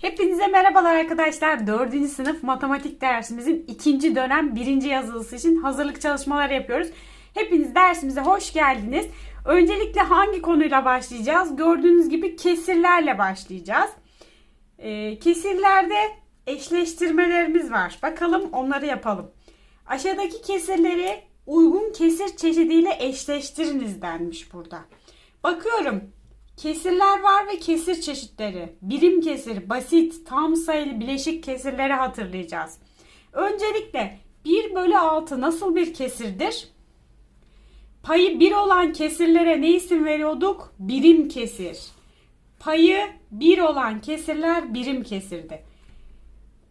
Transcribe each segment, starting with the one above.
Hepinize merhabalar arkadaşlar. 4. sınıf matematik dersimizin ikinci dönem birinci yazılısı için hazırlık çalışmaları yapıyoruz. Hepiniz dersimize hoş geldiniz. Öncelikle hangi konuyla başlayacağız? Gördüğünüz gibi kesirlerle başlayacağız. Ee, kesirlerde eşleştirmelerimiz var. Bakalım onları yapalım. Aşağıdaki kesirleri uygun kesir çeşidiyle eşleştiriniz denmiş burada. Bakıyorum. Kesirler var ve kesir çeşitleri. Birim kesir, basit, tam sayılı, bileşik kesirleri hatırlayacağız. Öncelikle 1 bölü 6 nasıl bir kesirdir? Payı 1 olan kesirlere ne isim veriyorduk? Birim kesir. Payı 1 olan kesirler birim kesirdi.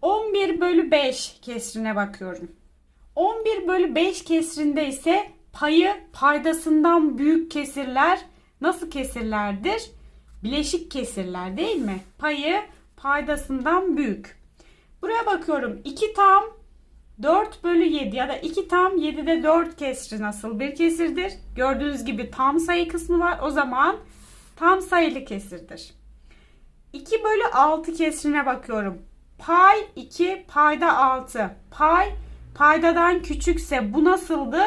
11 bölü 5 kesrine bakıyorum. 11 bölü 5 kesrinde ise payı paydasından büyük kesirler nasıl kesirlerdir? Bileşik kesirler değil mi? Payı paydasından büyük. Buraya bakıyorum. 2 tam 4 bölü 7 ya da 2 tam 7'de 4 kesri nasıl bir kesirdir? Gördüğünüz gibi tam sayı kısmı var. O zaman tam sayılı kesirdir. 2 bölü 6 kesrine bakıyorum. Pay 2, payda 6. Pay paydadan küçükse bu nasıldı?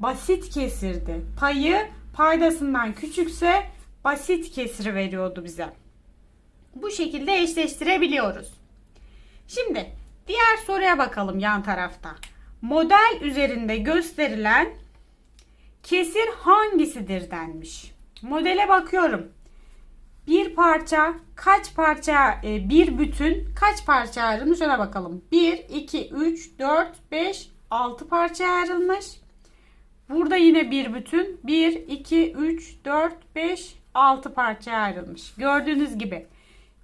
Basit kesirdi. Payı paydasından küçükse basit kesiri veriyordu bize. Bu şekilde eşleştirebiliyoruz. Şimdi diğer soruya bakalım yan tarafta. Model üzerinde gösterilen kesir hangisidir denmiş. Modele bakıyorum. Bir parça kaç parça e, bir bütün kaç parça ayrılmış ona bakalım. 1, 2, 3, 4, 5, 6 parça ayrılmış. Burada yine bir bütün 1, 2, 3, 4, 5, 6 parçaya ayrılmış. Gördüğünüz gibi.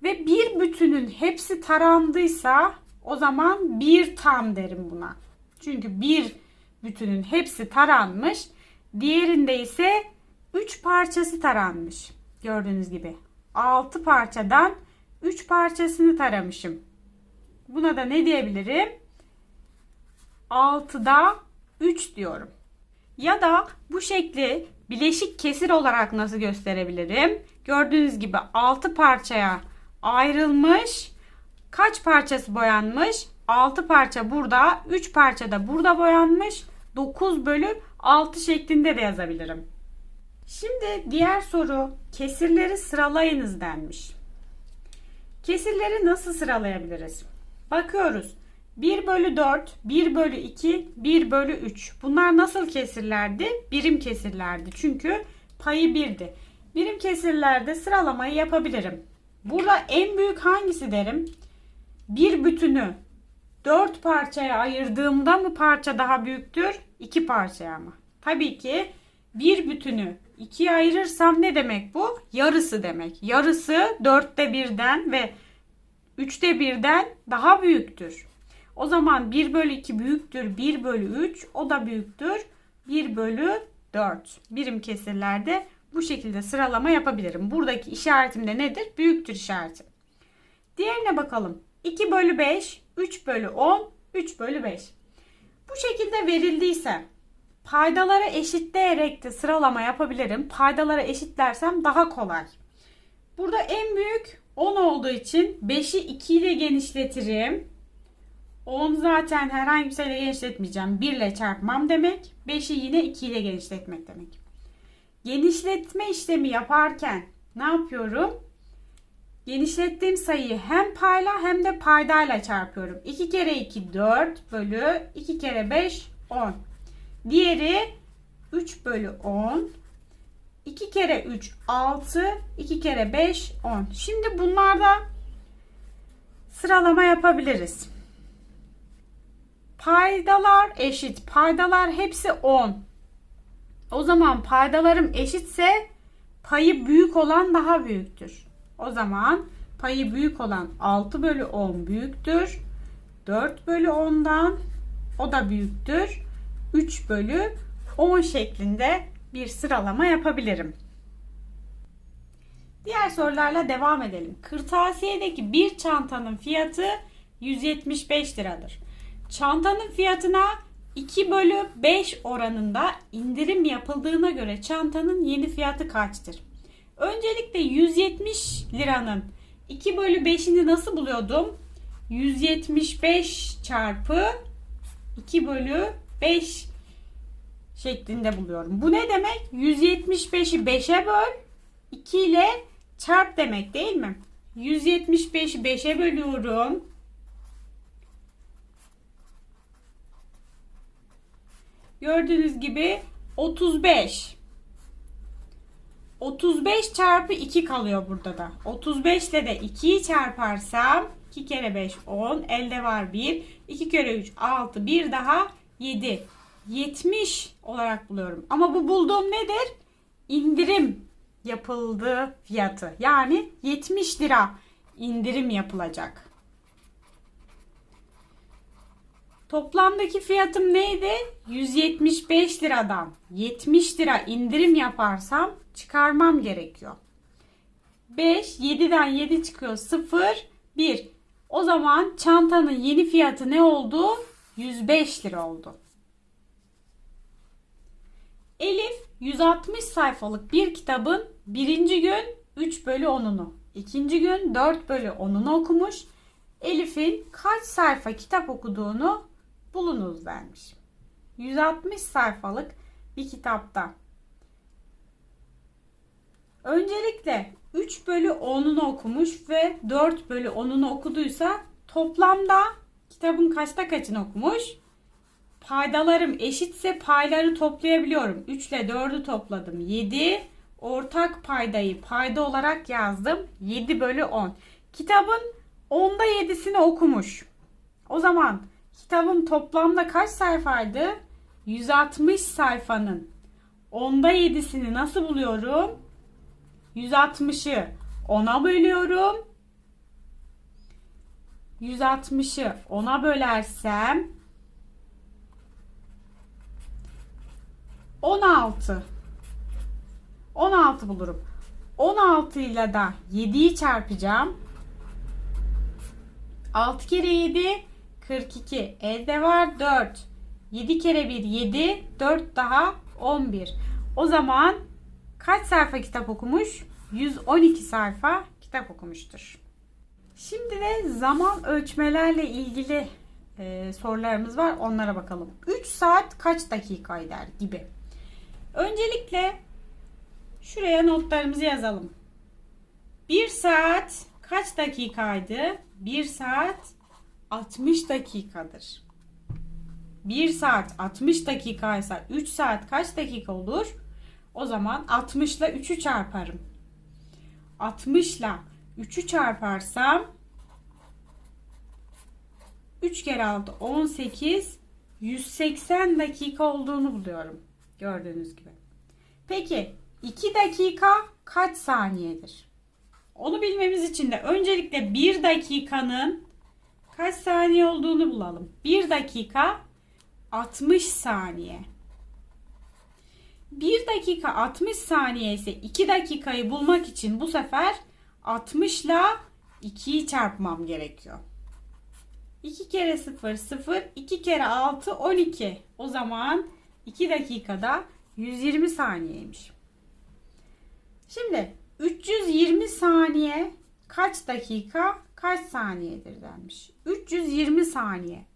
Ve bir bütünün hepsi tarandıysa o zaman bir tam derim buna. Çünkü bir bütünün hepsi taranmış. Diğerinde ise 3 parçası taranmış. Gördüğünüz gibi. 6 parçadan 3 parçasını taramışım. Buna da ne diyebilirim? 6'da 3 diyorum. Ya da bu şekli bileşik kesir olarak nasıl gösterebilirim? Gördüğünüz gibi 6 parçaya ayrılmış. Kaç parçası boyanmış? 6 parça burada, 3 parça da burada boyanmış. 9 bölü 6 şeklinde de yazabilirim. Şimdi diğer soru kesirleri sıralayınız denmiş. Kesirleri nasıl sıralayabiliriz? Bakıyoruz. 1 bölü 4, 1 bölü 2, 1 bölü 3. Bunlar nasıl kesirlerdi? Birim kesirlerdi. Çünkü payı 1'di. Birim kesirlerde sıralamayı yapabilirim. Burada en büyük hangisi derim? Bir bütünü 4 parçaya ayırdığımda mı parça daha büyüktür? 2 parçaya mı? Tabii ki bir bütünü ikiye ayırırsam ne demek bu? Yarısı demek. Yarısı dörtte birden ve üçte birden daha büyüktür. O zaman 1 bölü 2 büyüktür 1 bölü 3 o da büyüktür 1 bölü 4. Birim kesirlerde bu şekilde sıralama yapabilirim. Buradaki işaretim de nedir? Büyüktür işareti. Diğerine bakalım. 2 bölü 5, 3 bölü 10, 3 bölü 5. Bu şekilde verildiyse paydaları eşitleyerek de sıralama yapabilirim. Paydaları eşitlersem daha kolay. Burada en büyük 10 olduğu için 5'i 2 ile genişletirim. 10 zaten herhangi bir şeyle genişletmeyeceğim. 1 ile çarpmam demek. 5'i yine 2 ile genişletmek demek. Genişletme işlemi yaparken ne yapıyorum? Genişlettiğim sayıyı hem payla hem de paydayla çarpıyorum. 2 kere 2 4 bölü 2 kere 5 10. Diğeri 3 bölü 10. 2 kere 3 6. 2 kere 5 10. Şimdi bunlarda sıralama yapabiliriz. Paydalar eşit. Paydalar hepsi 10. O zaman paydalarım eşitse payı büyük olan daha büyüktür. O zaman payı büyük olan 6 bölü 10 büyüktür. 4 bölü 10'dan o da büyüktür. 3 bölü 10 şeklinde bir sıralama yapabilirim. Diğer sorularla devam edelim. Kırtasiyedeki bir çantanın fiyatı 175 liradır. Çantanın fiyatına 2 bölü 5 oranında indirim yapıldığına göre çantanın yeni fiyatı kaçtır? Öncelikle 170 liranın 2 bölü 5'ini nasıl buluyordum? 175 çarpı 2 bölü 5 şeklinde buluyorum. Bu ne demek? 175'i 5'e böl 2 ile çarp demek değil mi? 175'i 5'e bölüyorum. Gördüğünüz gibi 35. 35 çarpı 2 kalıyor burada da. 35 ile de 2'yi çarparsam 2 kere 5 10 elde var 1 2 kere 3 6 bir daha 7 70 olarak buluyorum. Ama bu bulduğum nedir? İndirim yapıldığı fiyatı. Yani 70 lira indirim yapılacak. Toplamdaki fiyatım neydi? 175 liradan 70 lira indirim yaparsam çıkarmam gerekiyor. 5, 7'den 7 çıkıyor 0, 1. O zaman çantanın yeni fiyatı ne oldu? 105 lira oldu. Elif 160 sayfalık bir kitabın birinci gün 3 bölü 10'unu, ikinci gün 4 bölü 10'unu okumuş. Elif'in kaç sayfa kitap okuduğunu bulunuz vermiş. 160 sayfalık bir kitapta. Öncelikle 3 bölü 10'unu okumuş ve 4 bölü 10'unu okuduysa toplamda kitabın kaçta kaçını okumuş? Paydalarım eşitse payları toplayabiliyorum. 3 ile 4'ü topladım. 7. Ortak paydayı payda olarak yazdım. 7 bölü 10. Kitabın 10'da 7'sini okumuş. O zaman kitabım toplamda kaç sayfaydı? 160 sayfanın 10'da 7'sini nasıl buluyorum? 160'ı 10'a bölüyorum. 160'ı 10'a bölersem 16. 16 bulurum. 16 ile de 7'yi çarpacağım. 6 kere 7 42. Elde var 4. 7 kere 1 7. 4 daha 11. O zaman kaç sayfa kitap okumuş? 112 sayfa kitap okumuştur. Şimdi de zaman ölçmelerle ilgili e, sorularımız var. Onlara bakalım. 3 saat kaç dakika eder gibi. Öncelikle şuraya notlarımızı yazalım. 1 saat kaç dakikaydı? 1 saat 60 dakikadır. 1 saat 60 dakikaysa 3 saat kaç dakika olur? O zaman 60 ile 3'ü çarparım. 60 ile 3'ü çarparsam 3 kere 6 18 180 dakika olduğunu buluyorum. Gördüğünüz gibi. Peki 2 dakika kaç saniyedir? Onu bilmemiz için de öncelikle 1 dakikanın kaç saniye olduğunu bulalım. 1 dakika 60 saniye. 1 dakika 60 saniye ise 2 dakikayı bulmak için bu sefer 60 ile 2'yi çarpmam gerekiyor. 2 kere 0 0 2 kere 6 12. O zaman 2 dakikada 120 saniyeymiş. Şimdi 320 saniye kaç dakika kaç saniyedir denmiş. 320 saniye.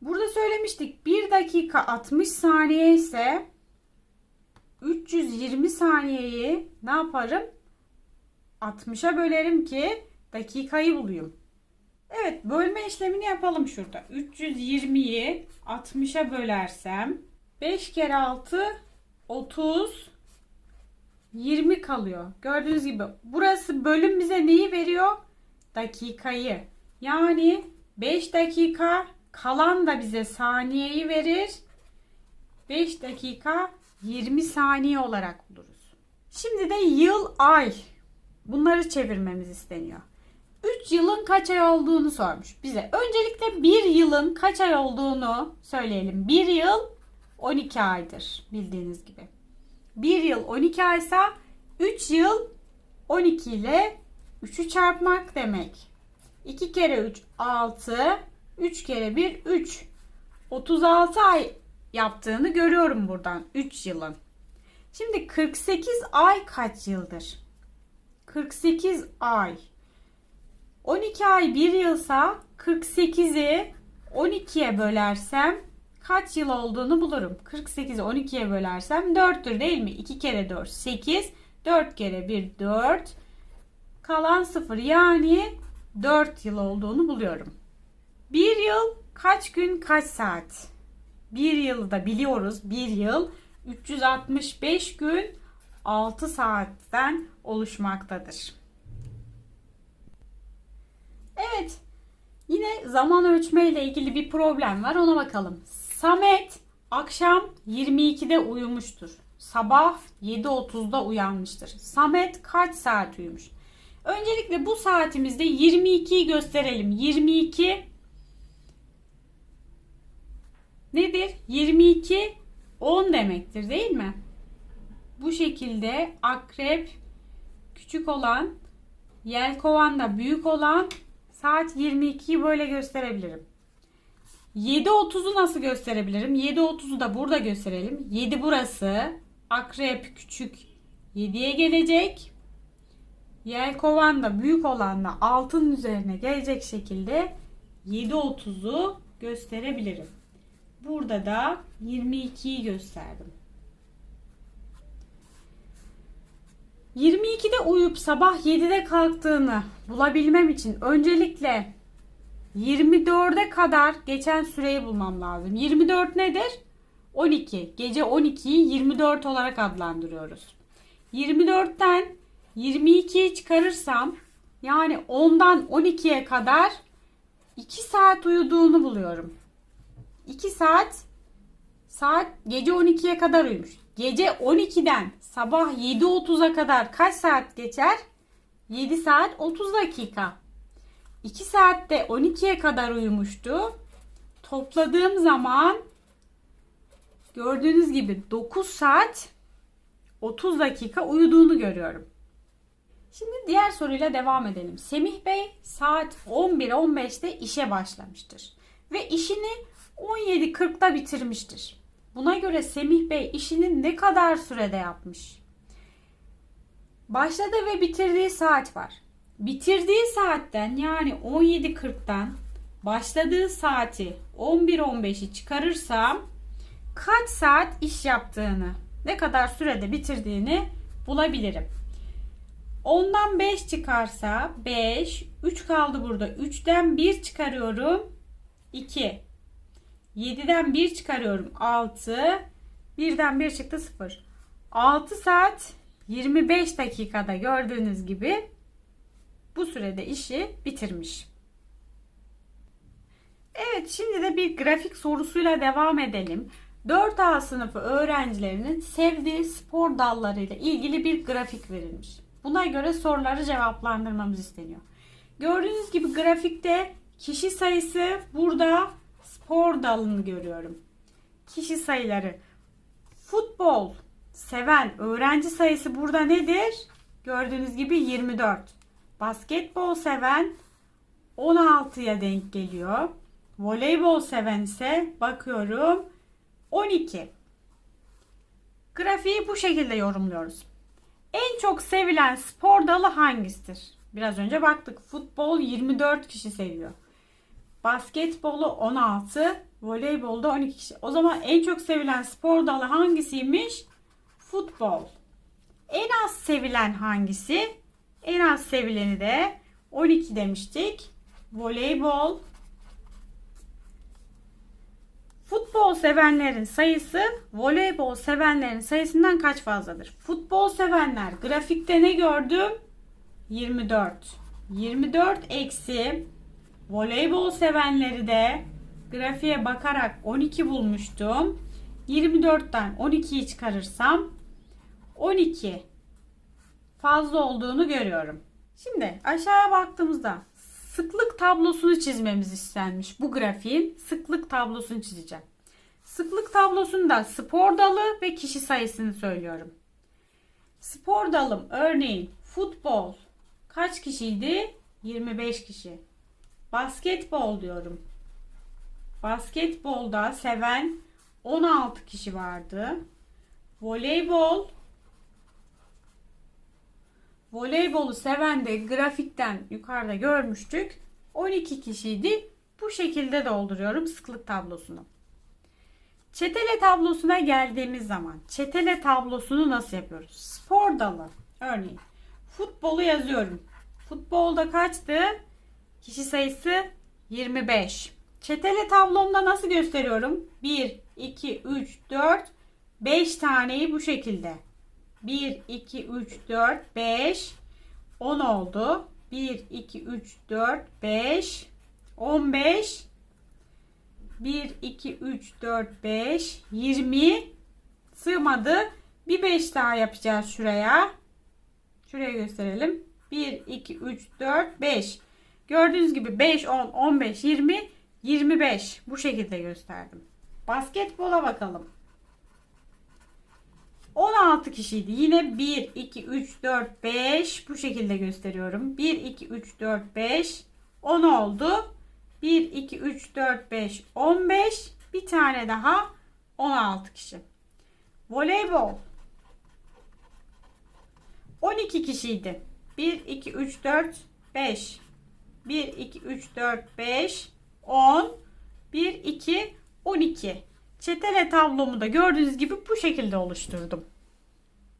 Burada söylemiştik 1 dakika 60 saniye ise 320 saniyeyi ne yaparım? 60'a bölerim ki dakikayı bulayım. Evet bölme işlemini yapalım şurada. 320'yi 60'a bölersem 5 kere 6 30 20 kalıyor. Gördüğünüz gibi burası bölüm bize neyi veriyor? Dakikayı. Yani 5 dakika kalan da bize saniyeyi verir. 5 dakika 20 saniye olarak buluruz. Şimdi de yıl, ay. Bunları çevirmemiz isteniyor. 3 yılın kaç ay olduğunu sormuş bize. Öncelikle 1 yılın kaç ay olduğunu söyleyelim. 1 yıl 12 aydır bildiğiniz gibi. 1 yıl 12 aysa 3 yıl 12 ile 3'ü çarpmak demek. 2 kere 3 6, 3 kere 1 3. 36 ay yaptığını görüyorum buradan 3 yılın. Şimdi 48 ay kaç yıldır? 48 ay. 12 ay 1 yılsa 48'i 12'ye bölersem kaç yıl olduğunu bulurum. 48'i 12'ye bölersem 4'tür değil mi? 2 kere 4 8. 4 kere 1 4. Kalan 0 yani 4 yıl olduğunu buluyorum. 1 yıl kaç gün kaç saat? 1 yılı da biliyoruz. 1 yıl 365 gün 6 saatten oluşmaktadır. Evet. Yine zaman ölçme ile ilgili bir problem var. Ona bakalım. Samet akşam 22'de uyumuştur. Sabah 7.30'da uyanmıştır. Samet kaç saat uyumuş? Öncelikle bu saatimizde 22'yi gösterelim. 22 nedir? 22 10 demektir değil mi? Bu şekilde akrep küçük olan, yelkovan da büyük olan saat 22'yi böyle gösterebilirim. 7.30'u nasıl gösterebilirim? 7.30'u da burada gösterelim. 7 burası. Akrep küçük 7'ye gelecek. Yelkovan da büyük olanla altın üzerine gelecek şekilde 7.30'u gösterebilirim. Burada da 22'yi gösterdim. 22'de uyup sabah 7'de kalktığını bulabilmem için öncelikle 24'e kadar geçen süreyi bulmam lazım. 24 nedir? 12. Gece 12'yi 24 olarak adlandırıyoruz. 24'ten 22'yi çıkarırsam yani 10'dan 12'ye kadar 2 saat uyuduğunu buluyorum. 2 saat saat gece 12'ye kadar uyumuş. Gece 12'den sabah 7.30'a kadar kaç saat geçer? 7 saat 30 dakika. 2 saatte 12'ye kadar uyumuştu. Topladığım zaman gördüğünüz gibi 9 saat 30 dakika uyuduğunu görüyorum. Şimdi diğer soruyla devam edelim. Semih Bey saat 11.15'te işe başlamıştır. Ve işini 17.40'da bitirmiştir. Buna göre Semih Bey işini ne kadar sürede yapmış? Başladı ve bitirdiği saat var. Bitirdiği saatten yani 17.40'dan başladığı saati 11.15'i çıkarırsam kaç saat iş yaptığını, ne kadar sürede bitirdiğini bulabilirim. Ondan 5 çıkarsa 5, 3 kaldı burada. 3'ten 1 çıkarıyorum. 2. 7'den 1 çıkarıyorum. 6. 1'den 1 çıktı 0. 6 saat 25 dakikada gördüğünüz gibi bu sürede işi bitirmiş. Evet şimdi de bir grafik sorusuyla devam edelim. 4A sınıfı öğrencilerinin sevdiği spor dallarıyla ilgili bir grafik verilmiş. Buna göre soruları cevaplandırmamız isteniyor. Gördüğünüz gibi grafikte kişi sayısı burada spor dalını görüyorum. Kişi sayıları. Futbol seven öğrenci sayısı burada nedir? Gördüğünüz gibi 24. Basketbol seven 16'ya denk geliyor. Voleybol seven ise bakıyorum 12. Grafiği bu şekilde yorumluyoruz. En çok sevilen spor dalı hangisidir? Biraz önce baktık. Futbol 24 kişi seviyor. Basketbolu 16, voleybolda 12 kişi. O zaman en çok sevilen spor dalı hangisiymiş? Futbol. En az sevilen hangisi? En az sevileni de 12 demiştik. Voleybol. Futbol sevenlerin sayısı voleybol sevenlerin sayısından kaç fazladır? Futbol sevenler grafikte ne gördüm? 24. 24 eksi voleybol sevenleri de grafiğe bakarak 12 bulmuştum. 24'ten 12'yi çıkarırsam 12 fazla olduğunu görüyorum. Şimdi aşağıya baktığımızda sıklık tablosunu çizmemiz istenmiş. Bu grafiğin sıklık tablosunu çizeceğim. Sıklık tablosunda spor dalı ve kişi sayısını söylüyorum. Spor dalım örneğin futbol kaç kişiydi? 25 kişi. Basketbol diyorum. Basketbolda seven 16 kişi vardı. Voleybol Voleybolu seven de grafikten yukarıda görmüştük. 12 kişiydi. Bu şekilde dolduruyorum sıklık tablosunu. Çetele tablosuna geldiğimiz zaman çetele tablosunu nasıl yapıyoruz? Spor dalı. Örneğin futbolu yazıyorum. Futbolda kaçtı? Kişi sayısı 25. Çetele tablomda nasıl gösteriyorum? 1, 2, 3, 4, 5 taneyi bu şekilde. 1, 2, 3, 4, 5, 10 oldu. 1, 2, 3, 4, 5, 15, 1, 2, 3, 4, 5, 20 sığmadı. Bir 5 daha yapacağız şuraya. Şuraya gösterelim. 1, 2, 3, 4, 5. Gördüğünüz gibi 5, 10, 15, 20, 25. Bu şekilde gösterdim. Basketbola bakalım. 16 kişiydi. Yine 1, 2, 3, 4, 5 bu şekilde gösteriyorum. 1, 2, 3, 4, 5 10 oldu. 1, 2, 3, 4, 5, 15. Bir tane daha 16 kişi. Voleybol 12 kişiydi. 1, 2, 3, 4, 5. 1, 2, 3, 4, 5, 10. 1, 2, 12. Çetele tablomu da gördüğünüz gibi bu şekilde oluşturdum.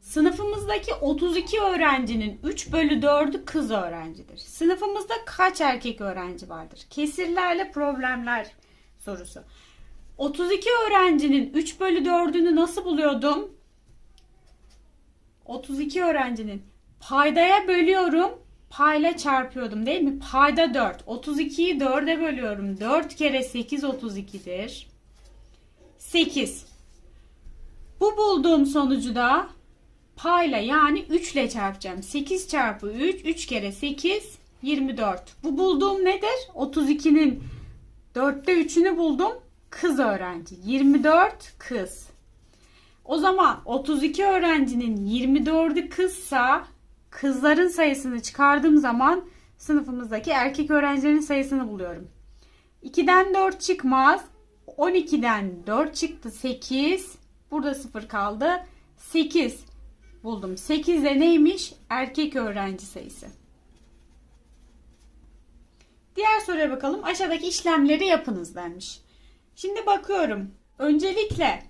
Sınıfımızdaki 32 öğrencinin 3 bölü 4'ü kız öğrencidir. Sınıfımızda kaç erkek öğrenci vardır? Kesirlerle problemler sorusu. 32 öğrencinin 3 bölü 4'ünü nasıl buluyordum? 32 öğrencinin paydaya bölüyorum. Payla çarpıyordum değil mi? Payda 4. 32'yi 4'e bölüyorum. 4 kere 8 32'dir. 8. Bu bulduğum sonucu da payla yani 3 ile çarpacağım. 8 çarpı 3, 3 kere 8, 24. Bu bulduğum nedir? 32'nin 4'te 3'ünü buldum. Kız öğrenci. 24 kız. O zaman 32 öğrencinin 24'ü kızsa kızların sayısını çıkardığım zaman sınıfımızdaki erkek öğrencilerin sayısını buluyorum. 2'den 4 çıkmaz. 12'den 4 çıktı 8. Burada 0 kaldı. 8 buldum. 8 de neymiş? Erkek öğrenci sayısı. Diğer soruya bakalım. Aşağıdaki işlemleri yapınız denmiş. Şimdi bakıyorum. Öncelikle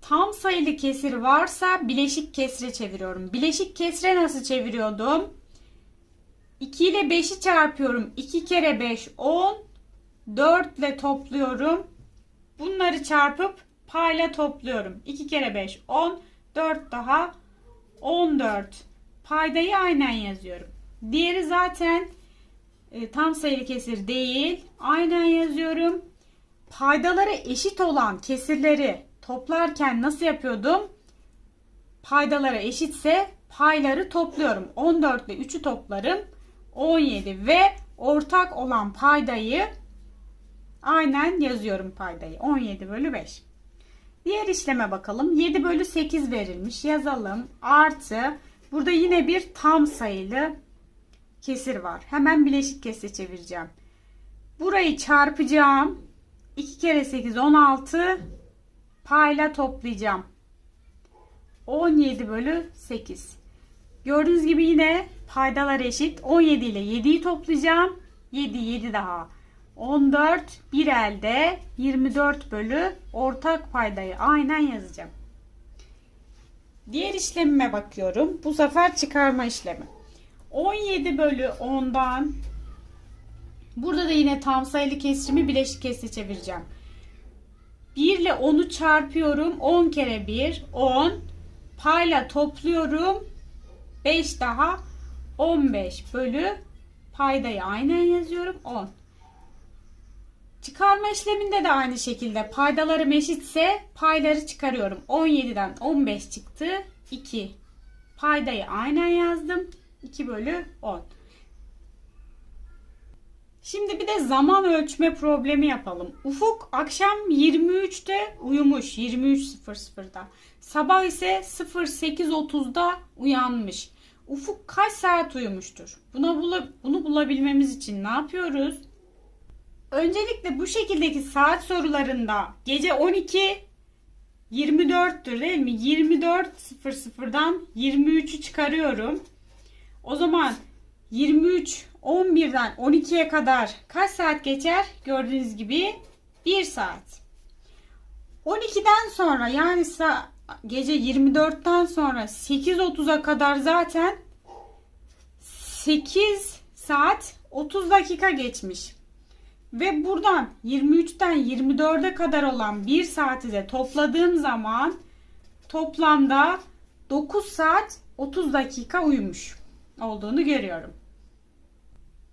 tam sayılı kesir varsa bileşik kesre çeviriyorum. Bileşik kesre nasıl çeviriyordum? 2 ile 5'i çarpıyorum. 2 kere 5 10. 4 ile topluyorum. Bunları çarpıp payla topluyorum. 2 kere 5 10. 4 daha 14. Paydayı aynen yazıyorum. Diğeri zaten e, tam sayılı kesir değil. Aynen yazıyorum. Paydaları eşit olan kesirleri toplarken nasıl yapıyordum? Paydaları eşitse payları topluyorum. 14 ile 3'ü toplarım. 17 ve ortak olan paydayı aynen yazıyorum paydayı. 17 bölü 5. Diğer işleme bakalım. 7 bölü 8 verilmiş. Yazalım. Artı. Burada yine bir tam sayılı kesir var. Hemen bileşik kesre çevireceğim. Burayı çarpacağım. 2 kere 8 16. Payla toplayacağım. 17 bölü 8. Gördüğünüz gibi yine paydalar eşit. 17 ile 7'yi toplayacağım. 7 7 daha 14 bir elde 24 bölü ortak paydayı aynen yazacağım. Diğer işlemime bakıyorum. Bu sefer çıkarma işlemi. 17 bölü 10'dan burada da yine tam sayılı kesrimi bileşik kesre çevireceğim. 1 ile 10'u çarpıyorum. 10 kere 1 10 payla topluyorum. 5 daha 15 bölü paydayı aynen yazıyorum 10. Çıkarma işleminde de aynı şekilde paydalarım eşitse payları çıkarıyorum. 17'den 15 çıktı. 2. Paydayı aynen yazdım. 2 bölü 10. Şimdi bir de zaman ölçme problemi yapalım. Ufuk akşam 23'te uyumuş. 23.00'da. Sabah ise 08.30'da uyanmış. Ufuk kaç saat uyumuştur? Buna bunu bulabilmemiz için ne yapıyoruz? Öncelikle bu şekildeki saat sorularında gece 12 24'tür değil mi? 24.00'dan 23'ü çıkarıyorum. O zaman 23 11'den 12'ye kadar kaç saat geçer? Gördüğünüz gibi 1 saat. 12'den sonra yani gece 24'ten sonra 8.30'a kadar zaten 8 saat 30 dakika geçmiş. Ve buradan 23'ten 24'e kadar olan 1 saati de topladığım zaman toplamda 9 saat 30 dakika uyumuş olduğunu görüyorum.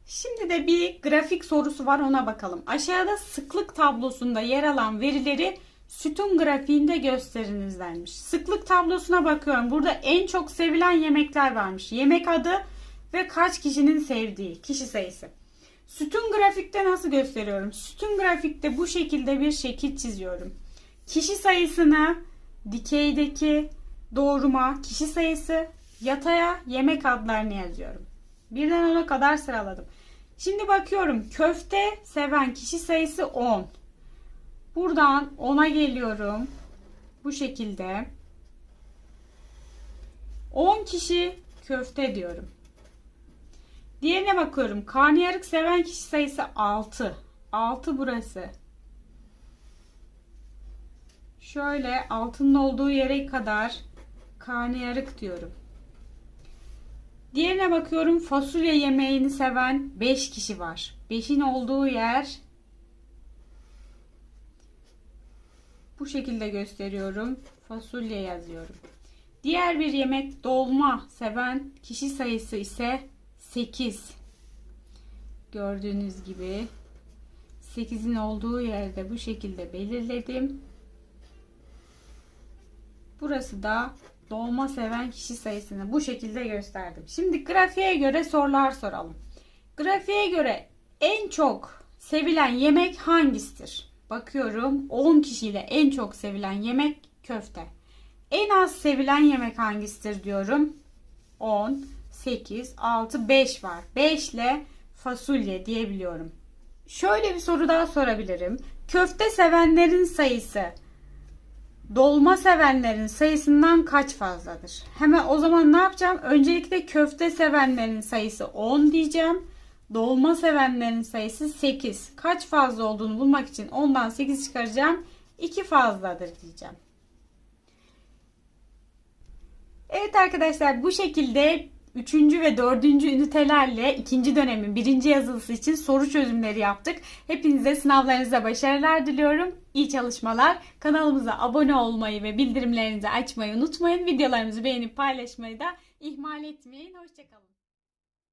Şimdi de bir grafik sorusu var ona bakalım. Aşağıda sıklık tablosunda yer alan verileri sütun grafiğinde gösteriniz denmiş. Sıklık tablosuna bakıyorum. Burada en çok sevilen yemekler varmış. Yemek adı ve kaç kişinin sevdiği kişi sayısı. Sütun grafikte nasıl gösteriyorum? Sütun grafikte bu şekilde bir şekil çiziyorum. Kişi sayısını dikeydeki doğruma kişi sayısı yataya yemek adlarını yazıyorum. Birden ona kadar sıraladım. Şimdi bakıyorum köfte seven kişi sayısı 10. Buradan 10'a geliyorum. Bu şekilde. 10 kişi köfte diyorum. Diğerine bakıyorum. Karnıyarık seven kişi sayısı 6. 6 burası. Şöyle altının olduğu yere kadar karnıyarık diyorum. Diğerine bakıyorum. Fasulye yemeğini seven 5 kişi var. 5'in olduğu yer bu şekilde gösteriyorum. Fasulye yazıyorum. Diğer bir yemek dolma seven kişi sayısı ise 8. Gördüğünüz gibi 8'in olduğu yerde bu şekilde belirledim. Burası da dolma seven kişi sayısını bu şekilde gösterdim. Şimdi grafiğe göre sorular soralım. Grafiğe göre en çok sevilen yemek hangisidir? Bakıyorum 10 kişiyle en çok sevilen yemek köfte. En az sevilen yemek hangisidir diyorum. 10, 8, 6, 5 var. 5 ile fasulye diyebiliyorum. Şöyle bir soru daha sorabilirim. Köfte sevenlerin sayısı dolma sevenlerin sayısından kaç fazladır? Hemen o zaman ne yapacağım? Öncelikle köfte sevenlerin sayısı 10 diyeceğim. Dolma sevenlerin sayısı 8. Kaç fazla olduğunu bulmak için ondan 8 çıkaracağım. 2 fazladır diyeceğim. Evet arkadaşlar bu şekilde 3. ve 4. ünitelerle 2. dönemin 1. yazılısı için soru çözümleri yaptık. Hepinize sınavlarınızda başarılar diliyorum. İyi çalışmalar. Kanalımıza abone olmayı ve bildirimlerinizi açmayı unutmayın. Videolarımızı beğenip paylaşmayı da ihmal etmeyin. Hoşçakalın.